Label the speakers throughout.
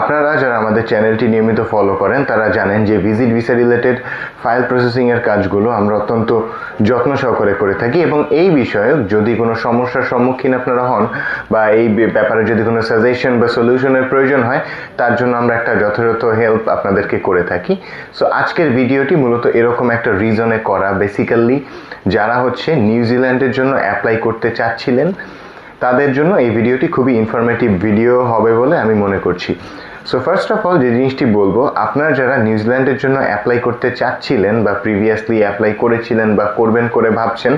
Speaker 1: আপনারা যারা আমাদের চ্যানেলটি নিয়মিত ফলো করেন, তারা জানেন যে ভিজিট ভিসা রিলেটেড ফাইল প্রসেসিংয়ের কাজগুলো আমরা অত্যন্ত যত্ন সহকারে করে থাকি এবং এই বিষয়ে যদি কোনো সমস্যার সম্মুখীন আপনারা হন বা এই ব্যাপারে যদি কোনো সাজেশন বা সলিউশনের প্রয়োজন হয়, তার জন্য আমরা একটা যথাযথ হেল্প আপনাদেরকে করে থাকি। সো আজকের ভিডিওটি মূলত এরকম একটা রিজনে করা। বেসিক্যালি যারা হচ্ছে নিউজিল্যান্ডের জন্য অ্যাপ্লাই করতে চাচ্ছিলেন, তাদের জন্য এই ভিডিওটি খুবই ইনফরমেটিভ ভিডিও হবে বলে আমি মনে করছি। সো ফার্স্ট অফ অল যে জিনিসটি বলব, আপনারা যারা নিউজিল্যান্ডের জন্য অ্যাপ্লাই করতে চাচ্ছিলেন বা প্রিভিয়াসলি অ্যাপ্লাই করেছিলেন বা করবেন করে ভাবছেন,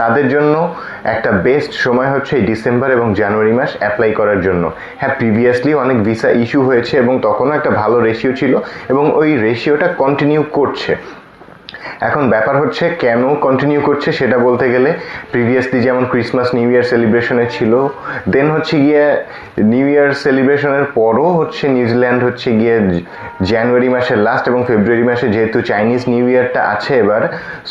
Speaker 1: তাদের জন্য একটা বেস্ট সময় হচ্ছে এই ডিসেম্বর এবং জানুয়ারি মাস অ্যাপ্লাই করার জন্য। হ্যাঁ প্রিভিয়াসলি অনেক ভিসা ইস্যু হয়েছে এবং তখনও একটা ভালো রেশিও ছিল এবং ওই রেশিওটা কন্টিনিউ করছে। এখন ব্যাপার হচ্ছে কেন কন্টিনিউ করছে সেটা বলতে গেলে প্রিভিয়াসলি যেমন ক্রিসমাস নিউ ইয়ার সেলিব্রেশনে ছিল দেন হচ্ছে গিয়ে নিউ ইয়ার সেলিব্রেশনের পরও হচ্ছে নিউজিল্যান্ড হচ্ছে গিয়ে জানুয়ারি মাসের লাস্ট এবং ফেব্রুয়ারি মাসে যেহেতু চাইনিজ নিউ ইয়ারটা আছে এবার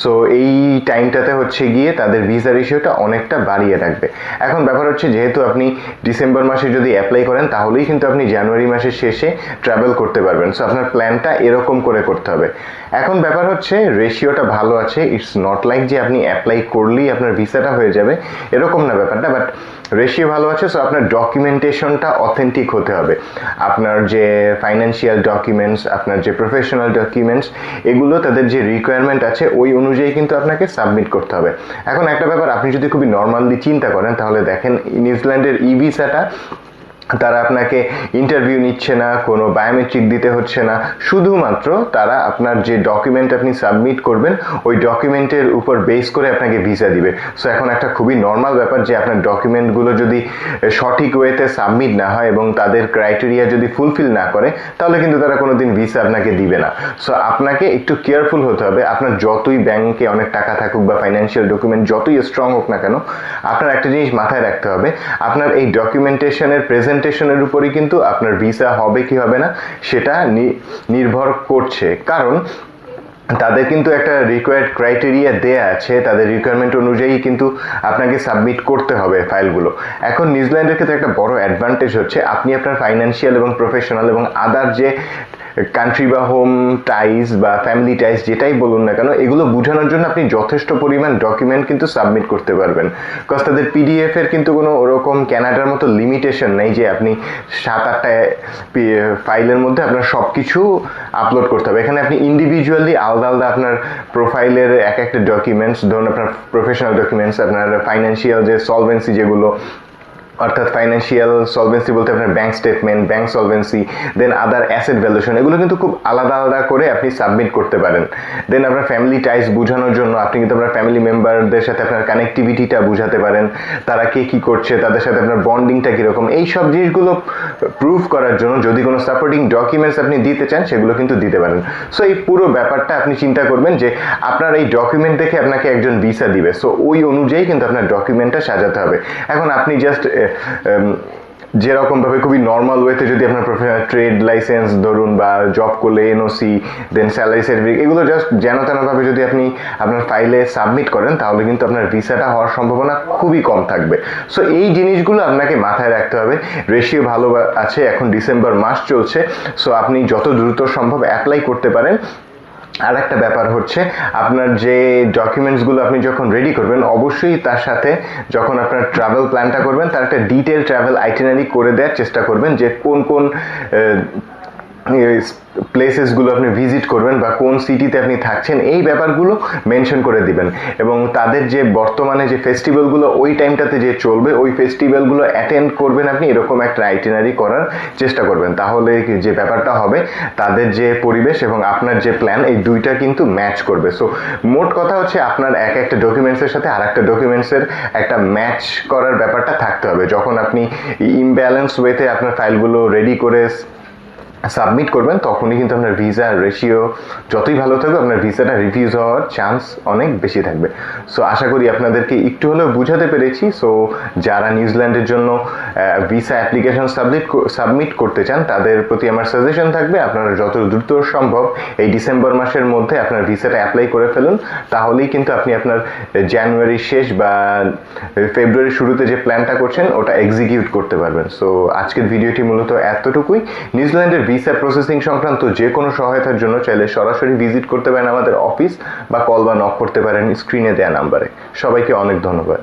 Speaker 1: সো এই টাইমটাতে হচ্ছে গিয়ে তাদের ভিসা রেশিওটা অনেকটা বাড়িয়ে রাখবে। এখন ব্যাপার হচ্ছে যেহেতু আপনি ডিসেম্বর মাসে যদি অ্যাপ্লাই করেন, তাহলেই কিন্তু আপনি জানুয়ারি মাসের শেষে ট্রাভেল করতে পারবেন। সো আপনার প্ল্যানটা এরকম করে করতে হবে। এখন ব্যাপার হচ্ছে রেশিওটা ভালো আছে ইটস নট লাইক যে আপনি অ্যাপ্লাই করলেই আপনার ভিসাটা হয়ে যাবে, এরকম না ব্যাপারটা বাট রেশিও ভালো আছে সো আপনার ডকুমেন্টেশনটা অথেন্টিক হতে হবে। আপনার যে ফাইন্যান্সিয়াল ডকুমেন্টস আপনার যে প্রফেশনাল ডকুমেন্টস এগুলো তাদের যে রিকোয়ারমেন্ট আছে, ওই অনুযায়ী কিন্তু আপনাকে সাবমিট করতে হবে। এখন একটা ব্যাপার, আপনি যদি খুবই নর্মালি চিন্তা করেন, তাহলে দেখেন নিউজিল্যান্ডের ই ভিসাটা তারা আপনাকে ইন্টারভিউ নিচ্ছে না, কোনো বায়োমেট্রিক দিতে হচ্ছে না। শুধুমাত্র তারা আপনার যে ডকুমেন্ট আপনি সাবমিট করবেন, ওই ডকুমেন্টের উপর বেস করে আপনাকে ভিসা দিবে। সো এখন একটা খুবই নর্মাল ব্যাপার যে আপনার ডকুমেন্টগুলো যদি সঠিক ওয়েতে সাবমিট না হয় এবং তাদের ক্রাইটেরিয়া যদি ফুলফিল না করে, তাহলে কিন্তু তারা কোনো দিন ভিসা আপনাকে দিবে না। সো আপনাকে একটু কেয়ারফুল হতে হবে। আপনার যতই ব্যাংকে অনেক টাকা থাকুক বা ফাইন্যান্সিয়াল ডকুমেন্ট যতই স্ট্রং হোক না কেন, আপনার একটা জিনিস মাথায় রাখতে হবে। আপনার এই ডকুমেন্টেশনের প্রেজেন্টেশনের উপরই কিন্তু আপনার ভিসা হবে কি হবে না, সেটা নির্ভর করছে। কারণ তাদের কিন্তু একটা রিকোয়ার্ড ক্রাইটেরিয়া দেয়া আছে, তাদের রিকোয়ারমেন্ট অনুযায়ী কিন্তু আপনাকে সাবমিট করতে হবে ফাইলগুলো এখন নিউজিল্যান্ডের ক্ষেত্রে একটা বড় অ্যাডভান্টেজ হচ্ছে, আপনি আপনার ফাইন্যান্সিয়াল এবং প্রফেশনাল এবং আদার যে কান্ট্রি বা হোম টাইজ বা ফ্যামিলি টাইজ যেটাই বলুন না কেন, এগুলো বোঝানোর জন্য আপনি যথেষ্ট পরিমাণ ডকুমেন্ট কিন্তু সাবমিট করতে পারবেন। কজ তাদের পিডিএফ এর কিন্তু কোনো ওরকম ক্যানাডার মতো লিমিটেশন নেই যে আপনি সাত আটটা ফাইলের মধ্যে আপনার সব কিছু আপলোড করতে হবে। এখানে আপনি ইন্ডিভিজুয়ালি আলাদা আলাদা আপনার প্রোফাইলের এক একটা ডকুমেন্টস ধরুন আপনার প্রফেশনাল ডকুমেন্টস আপনার ফাইন্যান্সিয়াল যে সলভেন্সি যেগুলো অর্থাৎ ফাইন্যান্সিয়াল সলভেন্সি বলতে আপনার bank statement bank solvency then other asset valuation এগুলো কিন্তু খুব আলাদা আলাদা করে আপনি সাবমিট করতে পারেন। দেন আপনার ফ্যামিলি টাইস বোঝানোর জন্য আপনি কিন্তু আপনার ফ্যামিলি মেম্বারদের সাথে আপনার কানেক্টিভিটিটা বোঝাতে পারেন। তারা কে কী করছে, তাদের সাথে আপনার বন্ডিংটা কীরকম এই সব জিনিসগুলো প্রুফ করার জন্য যদি কোনো সাপোর্টিং ডকুমেন্টস আপনি দিতে চান, সেগুলো কিন্তু দিতে পারেন। সো এই পুরো ব্যাপারটা আপনি চিন্তা করবেন যে আপনার এই ডকুমেন্ট দেখে আপনাকে একজন ভিসা দিবে। সো ওই অনুযায়ী কিন্তু আপনার ডকুমেন্টটা সাজাতে হবে। এখন আপনি জাস্ট যেরকমভাবে খুবই নর্মাল ওয়েতে যদি আপনার প্রফেশনাল ট্রেড লাইসেন্স ধরুন বা জব করলে এনওসি দেন স্যালারি সার্টিফিকেট এগুলো জাস্ট যেন তেনভাবে যদি আপনি আপনার ফাইলে সাবমিট করেন, তাহলে কিন্তু আপনার ভিসাটা হওয়ার সম্ভাবনা খুবই কম থাকবে। সো এই জিনিসগুলো আপনাকে মাথায় রাখতে হবে। রেশিও ভালো আছে, এখন ডিসেম্বর মাস চলছে। সো আপনি যত দ্রুত সম্ভব অ্যাপ্লাই করতে পারেন। আর একটা ব্যাপার হচ্ছে, আপনার যে ডকুমেন্টসগুলো আপনি যখন রেডি করবেন, অবশ্যই তার সাথে যখন আপনার ট্রাভেল প্ল্যানটা করবেন, তার একটা ডিটেল ট্রাভেল আইটেনারি করে দেওয়ার চেষ্টা করবেন যে কোন কোন প্লেসেসগুলো আপনি ভিজিট করবেন বা কোন সিটিতে আপনি থাকছেন, এই ব্যাপারগুলো মেনশন করে দিবেন। এবং তাদের যে বর্তমানে যে ফেস্টিভ্যালগুলো ওই টাইমটাতে যে চলবে, ওই ফেস্টিভ্যালগুলো অ্যাটেন্ড করবেন আপনি, এরকম একটা আইটেনারি করার চেষ্টা করবেন। তাহলে যে ব্যাপারটা হবে, তাদের যে পরিবেশ এবং আপনার যে প্ল্যান এই দুইটা কিন্তু ম্যাচ করবে। সো মোট কথা হচ্ছে আপনার এক একটা ডকুমেন্টসের সাথে আর একটা ডকুমেন্টসের একটা ম্যাচ করার ব্যাপারটা থাকতে হবে। যখন আপনি ইমব্যালেন্স ওয়েতে আপনার ফাইলগুলো রেডি করে সাবমিট করবেন, তখনই কিন্তু আপনার ভিসা রেশিও যতই ভালো থাকবে আপনার ভিসাটা রিফিউজ হওয়ার চান্স অনেক বেশি থাকবে। সো আশা করি আপনাদেরকে একটু হলেও বুঝাতে পেরেছি। সো যারা নিউজিল্যান্ডের জন্য ভিসা অ্যাপ্লিকেশন সাবমিট সাবমিট করতে চান, তাদের প্রতি আমার সাজেশন থাকবে, আপনারা যত দ্রুত সম্ভব এই ডিসেম্বর মাসের মধ্যে আপনার ভিসাটা অ্যাপ্লাই করে ফেলুন। তাহলেই কিন্তু আপনি আপনার জানুয়ারির শেষ বা ফেব্রুয়ারির শুরুতে যে প্ল্যানটা করছেন, ওটা এক্সিকিউট করতে পারবেন। সো আজকের ভিডিওটি মূলত এতটুকুই। নিউজিল্যান্ডের ভিসা প্রসেসিং সংক্রান্ত যে কোনো সহায়তার জন্য চাইলে সরাসরি ভিজিট করতে পারেন আমাদের অফিস বা কল বা নক করতে পারেন স্ক্রিনে দেওয়া নাম্বারে সবাইকে অনেক ধন্যবাদ।